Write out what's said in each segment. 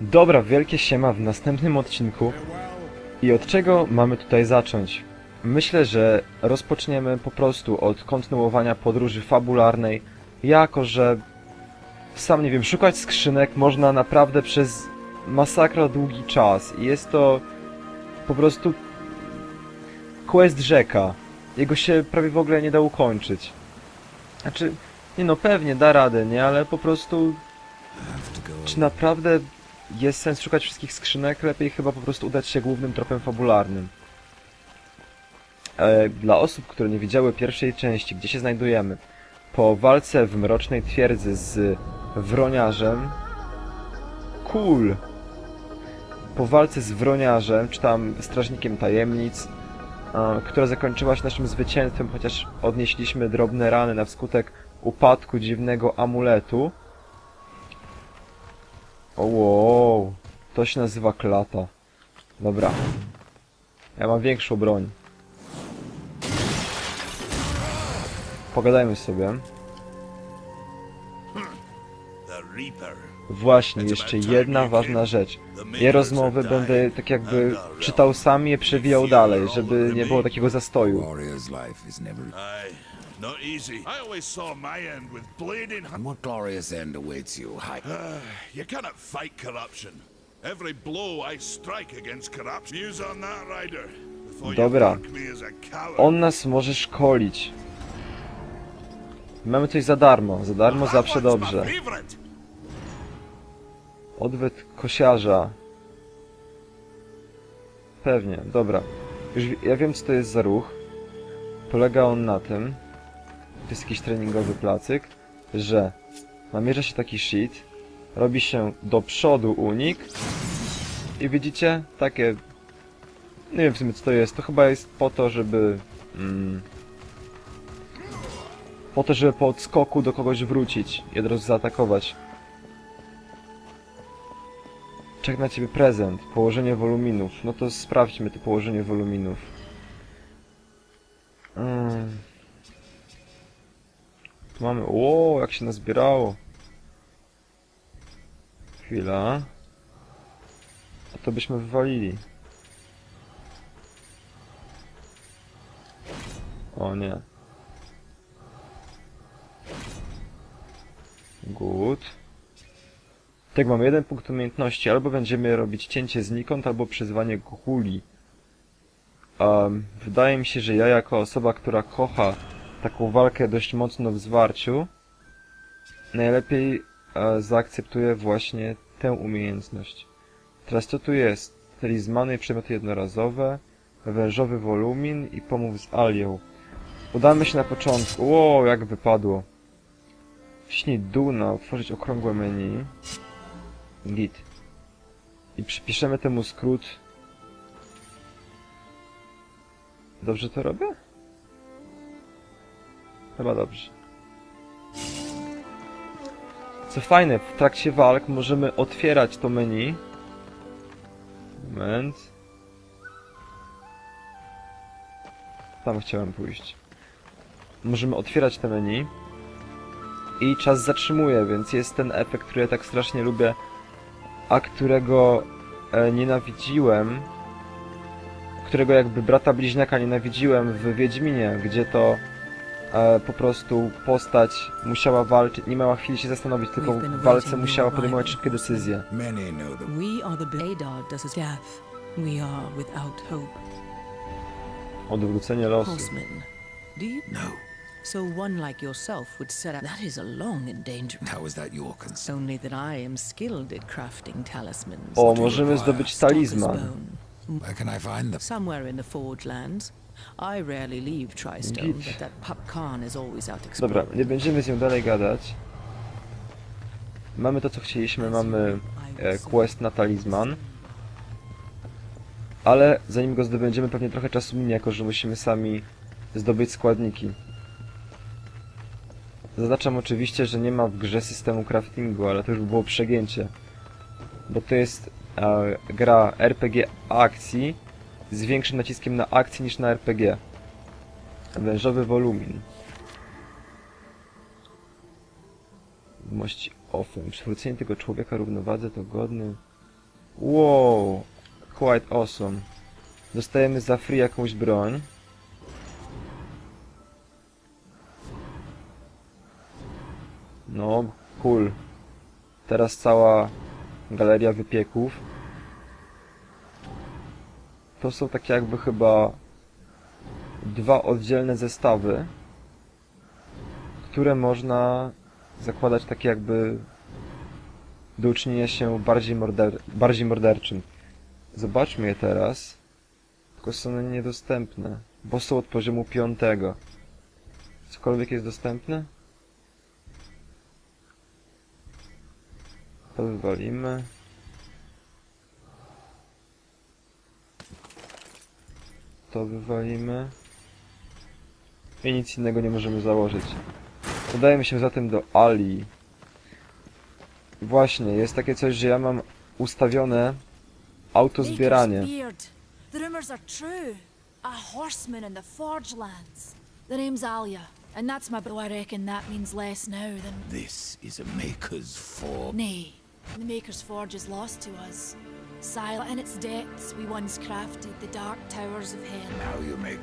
Dobra, wielkie siema w następnym odcinku. I od czego mamy tutaj zacząć? Myślę, że rozpoczniemy po prostu od kontynuowania podróży fabularnej, jako że sam nie wiem, szukać skrzynek można naprawdę przez masakra długi czas i jest to po prostu quest rzeka. Jego się prawie w ogóle nie da ukończyć. Znaczy, nie no, pewnie da radę, nie? Ale po prostu czy naprawdę jest sens szukać wszystkich skrzynek? Lepiej chyba po prostu udać się głównym tropem fabularnym. E, dla osób, które nie widziały pierwszej części, gdzie się znajdujemy, po walce w Mrocznej Twierdzy z Wroniarzem... Cool! Po walce z Wroniarzem, czy tam Strażnikiem Tajemnic, e, która zakończyła się naszym zwycięstwem, chociaż odnieśliśmy drobne rany na wskutek upadku dziwnego amuletu, o, wow, to się nazywa klata. Dobra. Ja mam większą broń. Pogadajmy sobie. Właśnie, jeszcze jedna ważna rzecz. Je rozmowy będę tak jakby czytał sam i je przewijał dalej, żeby nie było takiego zastoju. Not easy. I always saw my end with blading And what glorious end awaits you? High. You cannot fight corruption. Every blow I strike against corruption. Use on that. Before Dobra. On nas może szkolić. Mamy coś za darmo. Za darmo zawsze dobrze. Odwet kosiarza. Pewnie, dobra. Już ja wiem co to jest za ruch. Polega on na tym, to jest jakiś treningowy placyk, że namierza się taki shit, robi się do przodu unik i widzicie takie... Nie wiem w sumie co to jest, to chyba jest po to, żeby... Mm, po to, żeby po odskoku do kogoś wrócić i od razu zaatakować. Czek na ciebie prezent. Położenie woluminów. No to sprawdźmy to położenie woluminów. Mm. Ło, jak się nazbierało. Chwila. A to byśmy wywalili. O nie. Good. Tak, mamy jeden punkt umiejętności. Albo będziemy robić cięcie znikąd, albo przyzwanie guli. Um, wydaje mi się, że ja jako osoba, która kocha taką walkę dość mocno w zwarciu, najlepiej e, zaakceptuję właśnie tę umiejętność. Teraz co tu jest? Talizmany i przedmioty jednorazowe, wężowy wolumin i pomów z alią. Udamy się na początku. Ło, jak wypadło. Wciśnij dół na otworzyć okrągłe menu. Git. I przypiszemy temu skrót. Dobrze to robię? Chyba dobrze. Co fajne, w trakcie walk możemy otwierać to menu. Moment. Tam chciałem pójść. Możemy otwierać te menu. I czas zatrzymuje, więc jest ten efekt, który ja tak strasznie lubię a którego e, nienawidziłem, którego jakby brata bliźniaka nienawidziłem w Wiedźminie, gdzie to e, po prostu postać musiała walczyć, nie miała chwili się zastanowić, tylko w walce musiała podejmować szybkie decyzje. Many know the We are the Bladar does his death. We are without hope. Odwrócenie losu. Horsemen. Do you no. So one like yourself would set up. That is a long endangerment. How is that your concern? Only that I am skilled at crafting talismans. O, możemy zdobyć talizman. Where can I find them? Somewhere in the Forge lands. I rarely leave Tristone, Git. but that pup Khan is always out Dobra, exploring. nie będziemy z nią dalej gadać. Mamy to, co chcieliśmy, mamy e, quest na talizman. Ale zanim go zdobędziemy, pewnie trochę czasu minie, jako że musimy sami zdobyć składniki. Zaznaczam oczywiście, że nie ma w grze systemu craftingu, ale to już by było przegięcie. Bo to jest e, gra RPG akcji z większym naciskiem na akcję niż na RPG. Wężowy wolumin. Mości ofem. Przywrócenie tego człowieka równowadze to godny Wow, quite awesome. Dostajemy za free jakąś broń. No, cool. Teraz cała galeria wypieków. To są takie jakby chyba dwa oddzielne zestawy, które można zakładać takie jakby do uczynienia się bardziej, morder bardziej morderczym. Zobaczmy je teraz. Tylko są one niedostępne, bo są od poziomu piątego. Cokolwiek jest dostępne? To wywalimy. To wywalimy. I nic innego nie możemy założyć. Udajemy się zatem do Ali. Właśnie, jest takie coś, że ja mam ustawione autozbieranie. The rumors are true. A horseman in the Forge lands. The name's Alia, and that's my though I reckon that means less now than This is a maker's for. nay. The Maker's Forge is lost to us. Silent in its depths, we once crafted the dark towers of hell. Now you make.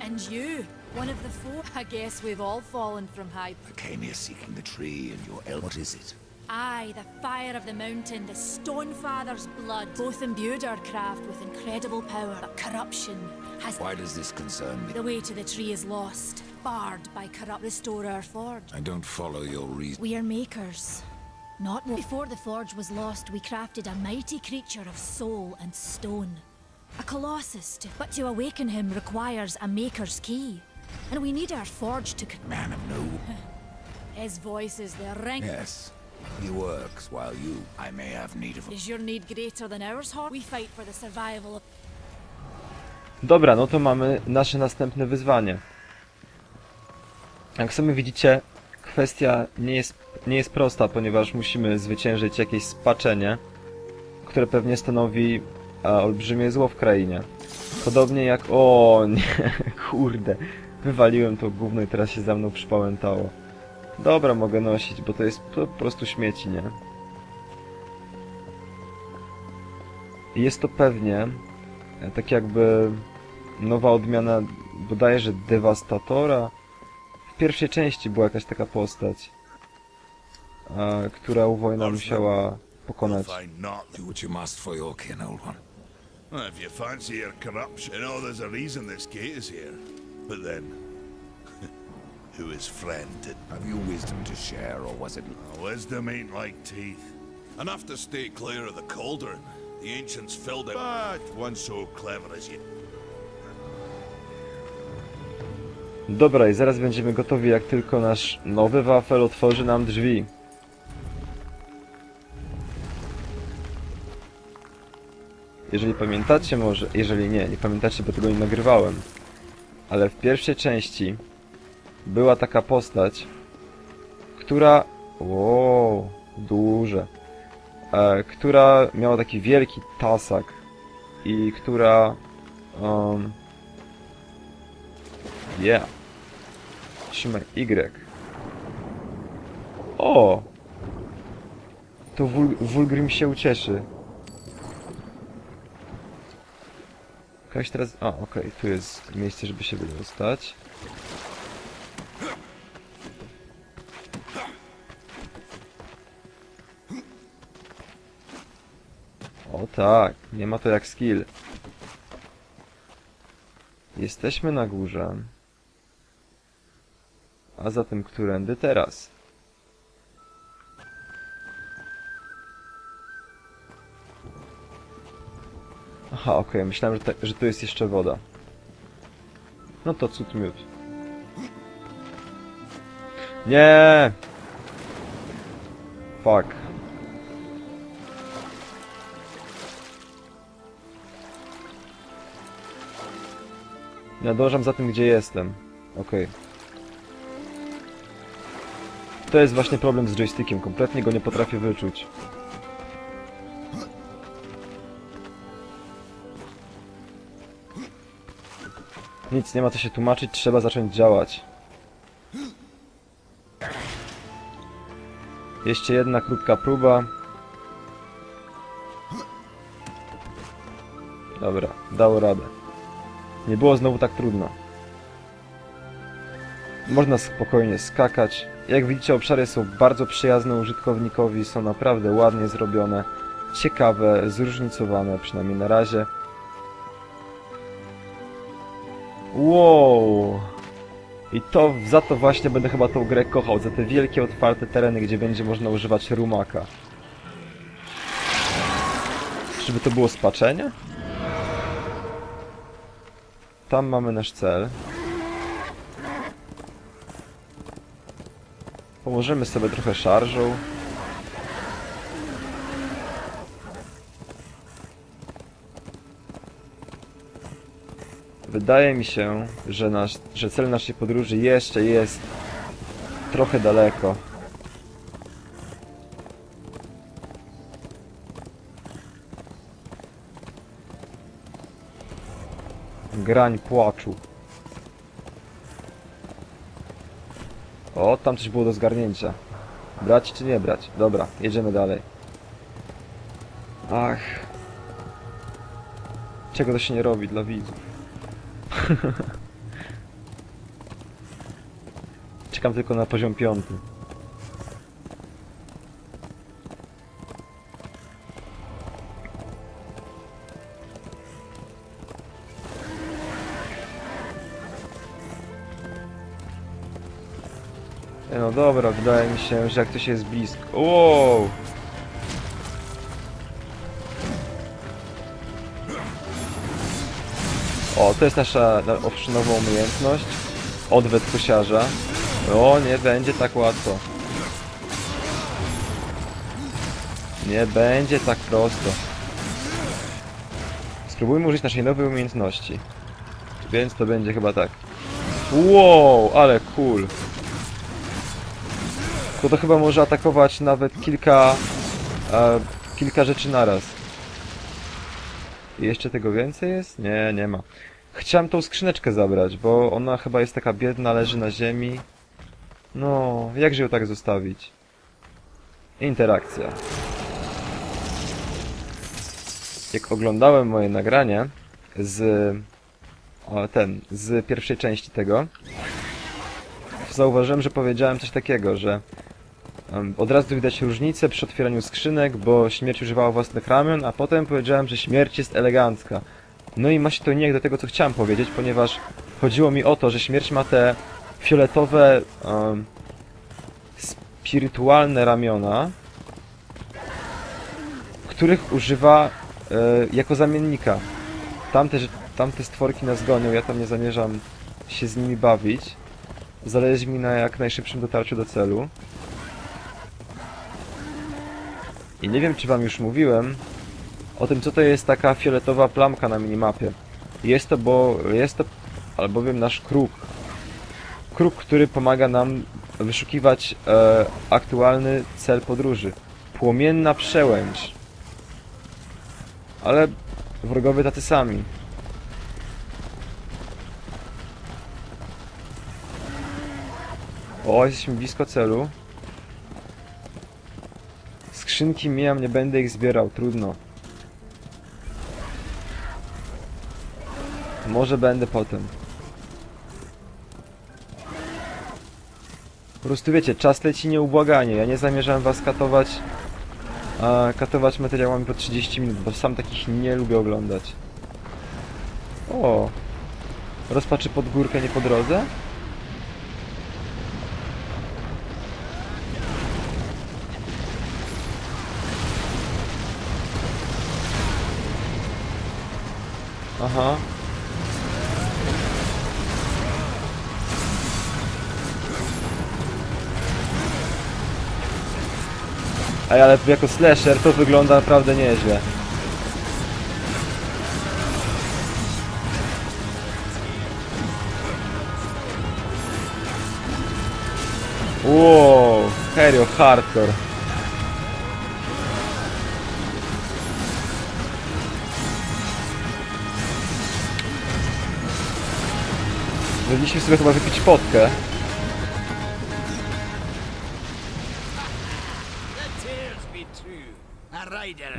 And you, one of the four. I guess we've all fallen from high. I came here seeking the tree and your el. What is it? Aye, the fire of the mountain, the Stonefather's blood. Both imbued our craft with incredible power, but corruption has. Why does this concern me? The way to the tree is lost, barred by corrupt. Restore our forge. I don't follow your reason. We are makers, not more. Before the forge was lost, we crafted a mighty creature of soul and stone. A colossus, to, but to awaken him requires a maker's key. And we need our forge to. con- Man of no. His voice is the ring. Yes. He works while you. I may have need of. Is your need greater than ours, Hor? We fight for the survival of. Dobra, no to mamy nasze następne wyzwanie. Jak sami widzicie, kwestia nie jest, nie jest prosta, ponieważ musimy zwyciężyć jakieś spaczenie, które pewnie stanowi e, olbrzymie zło w krainie. Podobnie jak... O nie, kurde. Wywaliłem to gówno i teraz się za mną przypałętało. Dobra, mogę nosić, bo to jest po prostu śmieci, nie? Jest to pewnie e, tak jakby nowa odmiana bodajże Devastatora. W pierwszej części była jakaś taka postać, e, która u wojna musiała pokonać. If I not, Do what you must for your kin, old one. Well, if you fancy your corruption, you know there's a reason this gate is here. But then, who is friend? Have you wisdom to share, or was it? Wisdom ain't like teeth. Enough to stay clear of the cauldron. The ancients filled it, but one so clever as you. Dobra, i zaraz będziemy gotowi, jak tylko nasz nowy wafel otworzy nam drzwi. Jeżeli pamiętacie może, jeżeli nie, nie pamiętacie, bo tego nie nagrywałem, ale w pierwszej części była taka postać, która... Wow, duże. E, która miała taki wielki tasak i która... Um, Yeah. Trzymaj Y. O! To Wul Wulgrim się ucieszy. Ktoś teraz... A, okej, tu jest miejsce, żeby się wydostać. O tak, nie ma to jak skill. Jesteśmy na górze. A zatem którędy teraz? Aha, okej, myślałem, że, te, że tu jest jeszcze woda. No to cud miód. Nie! Fuck. Nadążam za tym, gdzie jestem. Okej. To jest właśnie problem z joystickiem. Kompletnie go nie potrafię wyczuć. Nic, nie ma co się tłumaczyć, trzeba zacząć działać. Jeszcze jedna krótka próba. Dobra, dało radę. Nie było znowu tak trudno. Można spokojnie skakać. Jak widzicie, obszary są bardzo przyjazne użytkownikowi, są naprawdę ładnie zrobione, ciekawe, zróżnicowane, przynajmniej na razie. Wow! I to, za to właśnie będę chyba tą grę kochał, za te wielkie, otwarte tereny, gdzie będzie można używać rumaka. Żeby to było spaczenie? Tam mamy nasz cel. Pomożemy sobie trochę szarżą. Wydaje mi się, że, nasz, że cel naszej podróży jeszcze jest trochę daleko. Grań płaczu. O, tam coś było do zgarnięcia. Brać czy nie brać? Dobra, jedziemy dalej. Ach. Czego to się nie robi dla widzów? Czekam tylko na poziom piąty. E, No dobra, wydaje mi się, że jak to się jest blisko. Wow! O, to jest nasza na- owszem, nowa umiejętność. Odwet kosiarza. O, nie będzie tak łatwo. Nie będzie tak prosto. Spróbujmy użyć naszej nowej umiejętności. Więc to będzie chyba tak. Wow, ale cool. To to chyba może atakować nawet kilka... E, kilka rzeczy naraz. I jeszcze tego więcej jest? Nie, nie ma. Chciałem tą skrzyneczkę zabrać, bo ona chyba jest taka biedna, leży na ziemi. No, jakże ją tak zostawić? Interakcja. Jak oglądałem moje nagranie z... O, ten, z pierwszej części tego, zauważyłem, że powiedziałem coś takiego, że em, od razu widać różnicę przy otwieraniu skrzynek, bo śmierć używała własnych ramion, a potem powiedziałem, że śmierć jest elegancka. No i ma się to nijak do tego, co chciałem powiedzieć, ponieważ chodziło mi o to, że śmierć ma te fioletowe, em, spirytualne ramiona, których używa e, jako zamiennika. Tamte, tamte stworki nas gonią, ja tam nie zamierzam się z nimi bawić. Zależy mi na jak najszybszym dotarciu do celu. I nie wiem, czy wam już mówiłem o tym, co to jest taka fioletowa plamka na minimapie. Jest to, bo jest to albowiem nasz kruk. Kruk, który pomaga nam wyszukiwać e, aktualny cel podróży. Płomienna przełęcz. Ale wrogowie tacy sami. O, jesteśmy blisko celu. Skrzynki mijam, nie będę ich zbierał, trudno. Może będę potem. Po prostu wiecie, czas leci nieubłaganie. Ja nie zamierzam was katować, a katować materiałami po 30 minut, bo sam takich nie lubię oglądać. O! Rozpaczy pod górkę, nie po drodze? Aha. Ej, ale jako slasher to wygląda naprawdę nieźle. Wow, serio, hardcore. Powinniśmy sobie chyba wypić potkę.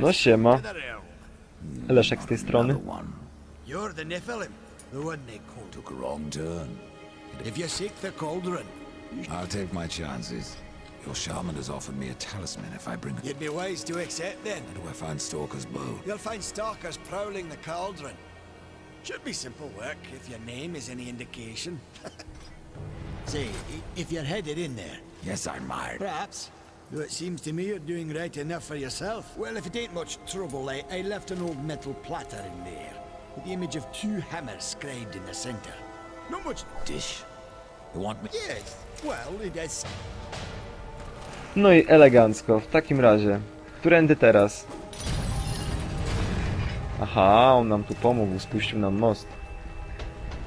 No siema. To the realm. Leszek z tej strony. You're the Nephilim, the one they called. Took a wrong turn. If you seek the cauldron, I'll take my chances. Your shaman has offered me a talisman if I bring it. you'd be wise to accept then. Where do I find Stalker's bow? You'll find stalkers prowling the cauldron. Should be simple work if your name is any indication. Say, if you're headed in there, Yes, I might. perhaps. Though it seems to me you're doing right enough for yourself. Well, if it ain't much trouble, I, I left an old metal platter in there with the image of two hammers scribed in the center. Not much. Dish. You want me? Yes. Well, it is. No i elegancko, w takim razie. Którędy teraz? Aha, on nam tu pomógł, spuścił nam most.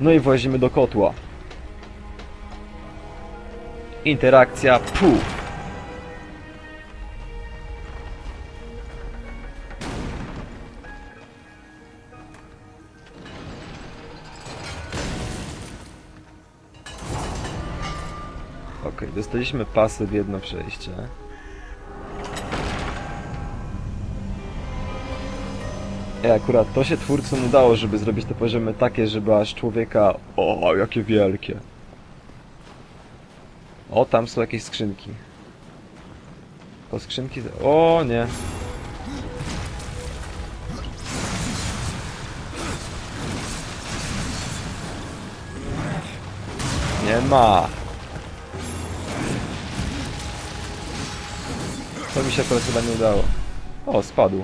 No i włazimy do kotła. Interakcja, pu! Dostaliśmy pasy w jedno przejście. I akurat to się twórcom udało, żeby zrobić te poziomy takie, żeby aż człowieka... O, jakie wielkie! O, tam są jakieś skrzynki. To skrzynki... O, nie. Nie ma. To mi się akurat chyba nie udało. O, spadł.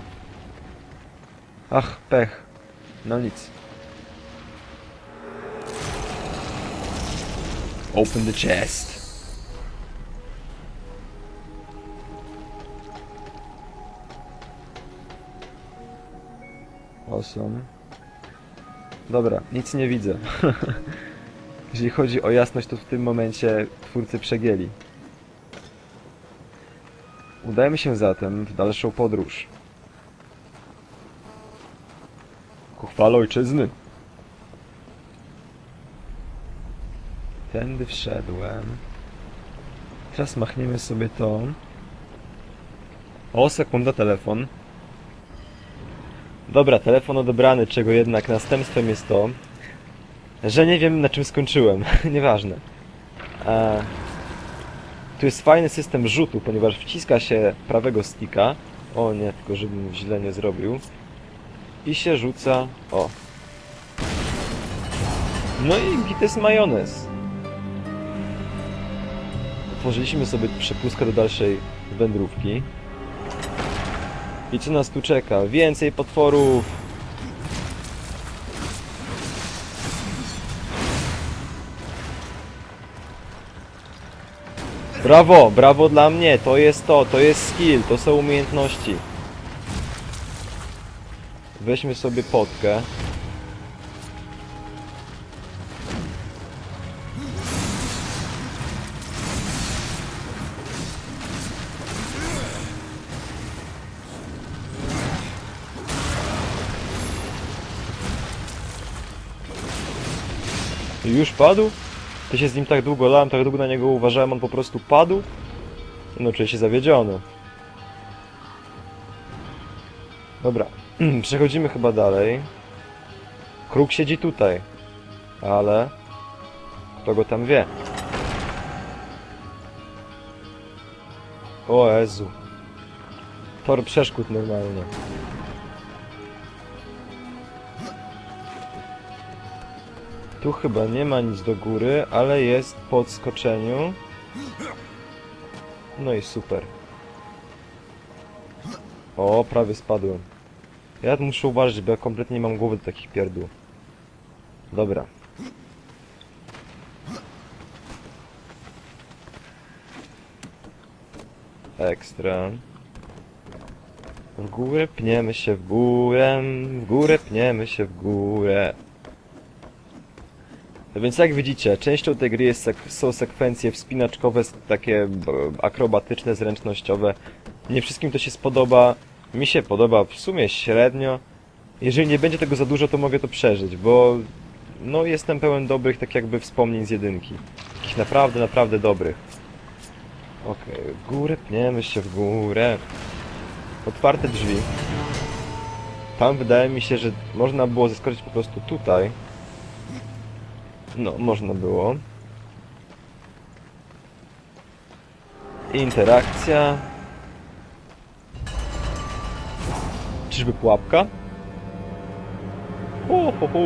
Ach, pech. No nic. Open the chest. Awesome. Dobra, nic nie widzę. Jeżeli chodzi o jasność, to w tym momencie twórcy przegięli. Udajemy się zatem w dalszą podróż. Ku chwale ojczyzny. Tędy wszedłem. Teraz machniemy sobie to. O, sekunda, telefon. Dobra, telefon odebrany, czego jednak następstwem jest to, że nie wiem na czym skończyłem. Nieważne. Eee, tu jest fajny system rzutu, ponieważ wciska się prawego sticka. O nie, tylko żebym źle nie zrobił. I się rzuca... O. No i git jest majonez. Otworzyliśmy sobie przepustkę do dalszej wędrówki. I co nas tu czeka? Więcej potworów! Brawo, brawo dla mnie, to jest to, to jest skill, to są umiejętności. Weźmy sobie potkę. Już padł? To się z nim tak długo lałem, tak długo na niego uważałem, on po prostu padł? No czuję się zawiedziony. Dobra, przechodzimy chyba dalej. Kruk siedzi tutaj, ale kto go tam wie? O Jezu. Tor przeszkód normalnie. Tu chyba nie ma nic do góry, ale jest po odskoczeniu. No i super. O, prawie spadłem. Ja muszę uważać, bo ja kompletnie nie mam głowy do takich pierdół. Dobra. Ekstra. W górę pniemy się w górę, w górę pniemy się w górę. Więc jak widzicie, częścią tej gry jest są sekwencje wspinaczkowe, takie akrobatyczne, zręcznościowe. Nie wszystkim to się spodoba. Mi się podoba w sumie średnio. Jeżeli nie będzie tego za dużo, to mogę to przeżyć, bo no jestem pełen dobrych tak jakby wspomnień z jedynki. Takich naprawdę, naprawdę dobrych. Okej, w górę pniemy się w górę. Otwarte drzwi. Tam wydaje mi się, że można było zeskoczyć po prostu tutaj. No, można było. Interakcja. Czyżby pułapka? Ho, ho, ho.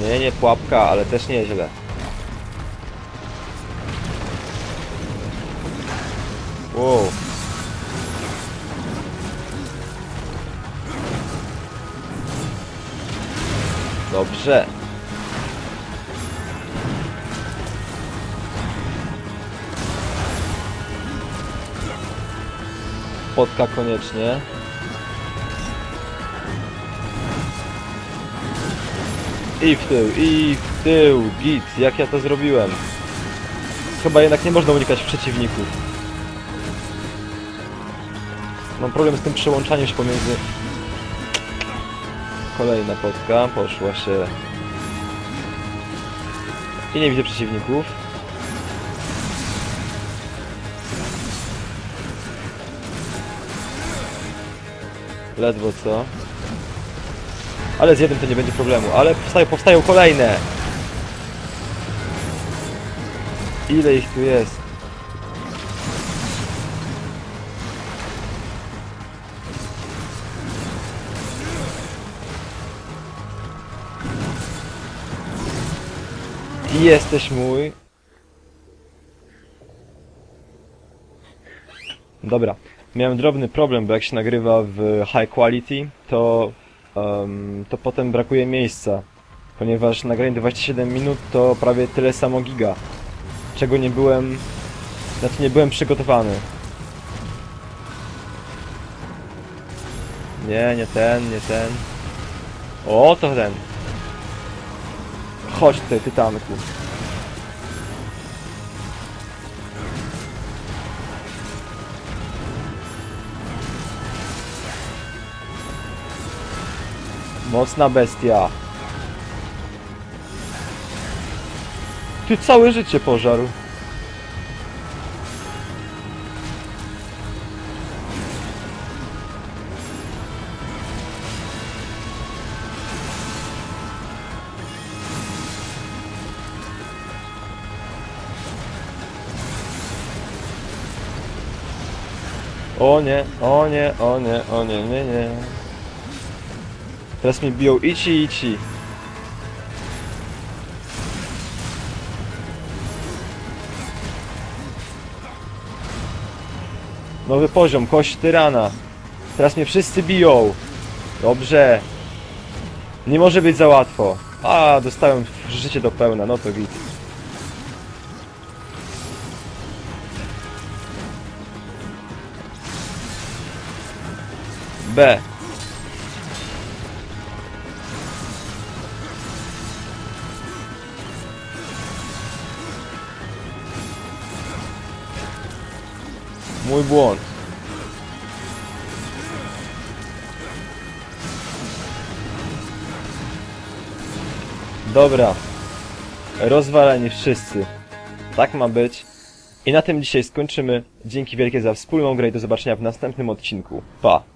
Nie, nie pułapka, ale też nieźle. Wow. Dobrze. Spotka koniecznie. I w tył, i w tył, git, jak ja to zrobiłem. Chyba jednak nie można unikać przeciwników. Mam problem z tym przełączaniem się pomiędzy... Kolejna potka, poszła się... I nie widzę przeciwników. Ledwo co. Ale z jednym to nie będzie problemu. Ale powstają, powstają kolejne! Ile ich tu jest? I jesteś mój. Dobra. Miałem drobny problem, bo jak się nagrywa w high quality, to, em, to potem brakuje miejsca. Ponieważ nagranie 27 minut to prawie tyle samo giga. Czego nie byłem... Znaczy nie byłem przygotowany. Nie, nie ten, nie ten. O, to ten. Chodź tutaj, tytanku. Mocna bestia. Ty całe życie pożarł. O nie, o nie, o nie, o nie, nie, nie. Teraz mi biją ici, ici. Nowy poziom, kość tyrana. Teraz mnie wszyscy biją. Dobrze. Nie może być za łatwo. A, dostałem życie do pełna, no to git. B. Mój błąd. Dobra. Rozwaleni wszyscy. Tak ma być. I na tym dzisiaj skończymy. Dzięki wielkie za wspólną grę i do zobaczenia w następnym odcinku. Pa!